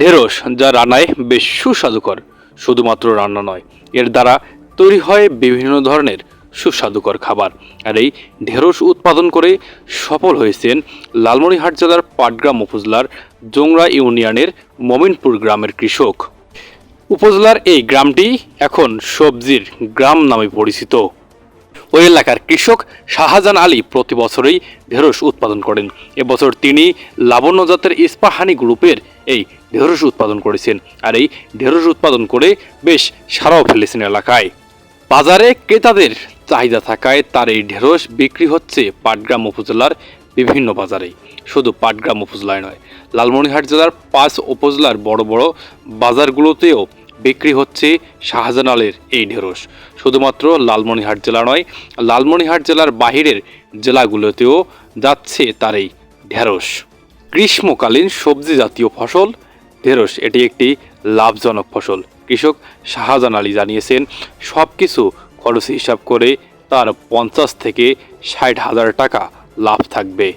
ঢেঁড়স যা রান্নায় বেশ সুস্বাদুকর, শুধুমাত্র রান্না নয়, এর দ্বারা তৈরি হয় বিভিন্ন ধরনের সুস্বাদুকর খাবার। আর এই ঢেঁড়স উৎপাদন করে সফল হয়েছেন লালমনিরহাট জেলার পাটগ্রাম উপজেলার জোংরা ইউনিয়নের মমিনপুর গ্রামের কৃষক। উপজেলার এই গ্রামটি এখন সবজির গ্রাম নামে পরিচিত। ওই এলাকার কৃষক শাহজাহান আলী প্রতি বছরেই ঢেঁড়স উৎপাদন করেন। এবছর তিনি লাবণ্য জাতের ইস্পাহানি গ্রুপের এই ঢেঁড়স উৎপাদন করেছেন আর এই ঢেঁড়স উৎপাদন করে বেশ সারাও ফেলেছেন এলাকায়। বাজারে ক্রেতাদের চাহিদা থাকায় তার এই ঢেঁড়স বিক্রি হচ্ছে পাটগ্রাম উপজেলার বিভিন্ন বাজারে। শুধু পাটগ্রাম উপজেলায় নয়, লালমনিরহাট জেলার পাঁচ উপজেলার বড় বড় বাজারগুলোতেও বিক্রি হচ্ছে শাহজাহান আলীর এই ঢেঁড়স। শুধুমাত্র লালমনিরহাট জেলা নয়, লালমনিরহাট জেলার বাহিরের জেলাগুলোতেও যাচ্ছে তার এই ঢেঁড়স। গ্রীষ্মকালীন সবজি জাতীয় ফসল। ঢেঁড়স, এটি একটি লাভজনক ফসল। কৃষক শাহজাহান আলী জানিয়েছেন সব কিছু খরচ হিসাব করে তার পঞ্চাশ থেকে ষাট হাজার টাকা লাভ থাকবে।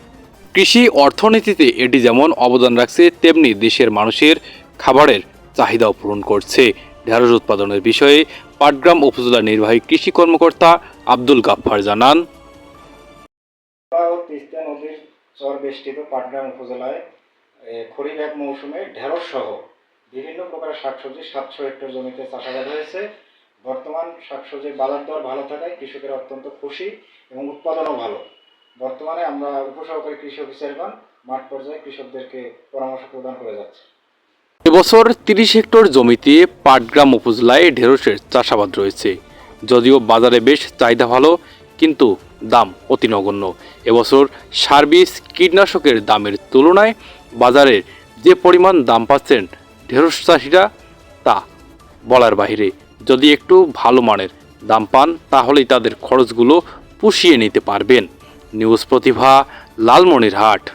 কৃষি অর্থনীতিতে এটি যেমন অবদান রাখছে, তেমনি দেশের মানুষের খাবারের চাহিদাও পূরণ করছে। ঢেঁড়স উৎপাদনের বিষয়ে পাটগ্রাম উপজেলা নির্বাহী কৃষি কর্মকর্তা আব্দুল গাফফার জানান চর বেষ্টিত পাটগ্রাম উপজেলায় খরিফ এক মৌসুমে ঢেঁড়স সহ বিভিন্ন প্রকারের শাকসবজি সাতশো হেক্টর জমিতে চাষাবাদ হয়েছে। বর্তমান শাকসবজির বাজার দর ভালো থাকায় কৃষকেরা অত্যন্ত খুশি এবং উৎপাদনও ভালো। বর্তমানে আমরা উপসহকারী কৃষি অফিসারগণ মাঠ পর্যায়ে কৃষকদেরকে পরামর্শ প্রদান করে যাচ্ছে। এবছর তিরিশ হেক্টর জমিতে পাটগ্রাম উপজেলায় ঢেঁড়সের চাষাবাদ রয়েছে। যদিও বাজারে বেশ চাহিদা ভালো, কিন্তু দাম অতি নগণ্য। এবছর সার্ভিস কীটনাশকের দামের তুলনায় বাজারে যে পরিমাণ দাম পাচ্ছেন ঢেঁড়স চাষিরা তা বলার বাহিরে। যদি একটু ভালো মানের দাম পান, তাহলেই তাদের খরচগুলো পুষিয়ে নিতে পারবেন। নিউজ প্রতিভা, লালমনিরহাট।